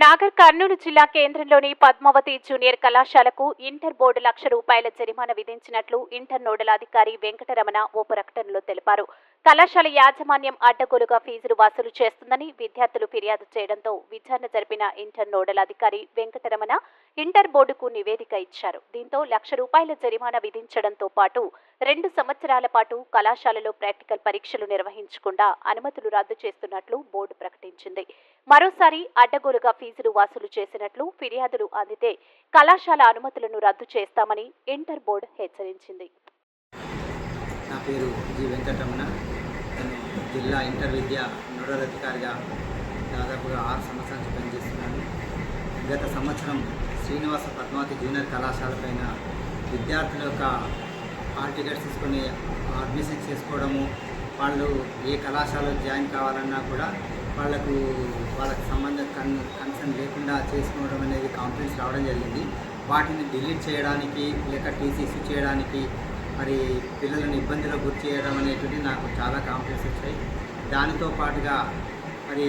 నాగర్ కర్నూలు జిల్లా కేంద్రంలోని పద్మావతి జూనియర్ కళాశాలకు ఇంటర్ బోర్డు లక్ష రూపాయల జరిమానా విధించినట్లు ఇంటర్ నోడల్ అధికారి వెంకటరమణ ఓ ప్రకటనలో తెలిపారు. కళాశాల యాజమాన్యం అడ్డగోలుగా ఫీజులు వసూలు చేస్తుందని విద్యార్థులు ఫిర్యాదు చేయడంతో విచారణ జరిపిన ఇంటర్ నోడల్ అధికారి వెంకటరమణ ఇంటర్ బోర్డుకు నివేదిక ఇచ్చారు. దీంతో లక్ష రూపాయల జరిమానా విధించడంతో పాటు రెండు సంవత్సరాల పాటు కళాశాలలో ప్రాక్టికల్ పరీక్షలు నిర్వహించకుండా అనుమతులు రద్దు చేస్తున్నట్లు బోర్డు ప్రకటించింది. మరోసారి అడ్డగోలుగా ఫీజులు వసూలు చేసినట్లు ఫిర్యాదులు అందితే కళాశాల అనుమతులను రద్దు చేస్తామని ఇంటర్ బోర్డు హెచ్చరించింది. నా పేరు జి వెంకటరమణ. నేను జిల్లా ఇంటర్ విద్య నోడల్ అధికారిగా దాదాపుగా ఆరు సంవత్సరాల నుంచి పనిచేస్తున్నాను. గత సంవత్సరం శ్రీనివాస పద్మావతి జూనియర్ కళాశాల పైన విద్యార్థుల యొక్క హాల్ టికెట్స్ తీసుకొని అడ్మిషన్ చేసుకోవడము వాళ్ళు ఏ కళాశాలలో జాయిన్ కావాలన్నా కూడా వాళ్ళకు వాళ్ళకి సంబంధం కన్ కన్సర్న్ లేకుండా చేసుకోవడం అనేది కంప్లైంట్స్ రావడం జరిగింది. వాటిని డిలీట్ చేయడానికి లేక టీసీ ఇష్యూ చేయడానికి మరి పిల్లలను ఇబ్బందిలో గురి చేయడం అనేటువంటి నాకు చాలా కాంప్లైంట్స్ వచ్చాయి. దానితో పాటుగా మరి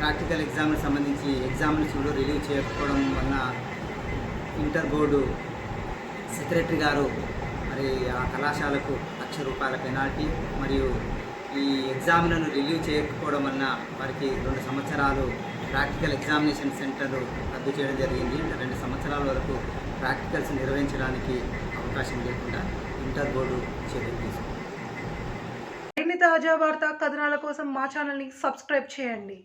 ప్రాక్టికల్ ఎగ్జామ్కి సంబంధించి ఎగ్జామినేషన్లు రిలీవ్ చేయకపోవడం వలన ఇంటర్ బోర్డు సెక్రటరీ గారు మరి ఆ కళాశాలకు లక్ష రూపాయల పెనాల్టీ మరియు ఈ ఎగ్జామ్లను రిలీవ్ చేయకపోవడం వలన వారికి రెండు సంవత్సరాలు ప్రాక్టికల్ ఎగ్జామినేషన్ సెంటర్లు రద్దు చేయడం జరిగింది. రెండు సంవత్సరాల వరకు ప్రాక్టికల్స్ నిర్వహించడానికి అవకాశం లేకుండా ఇంటర్ బోర్డు చర్యలు తీసుకుంది మరిన్ని తాజా వార్తా కథనాల కోసం మా ఛానల్ని సబ్స్క్రైబ్ చేయండి.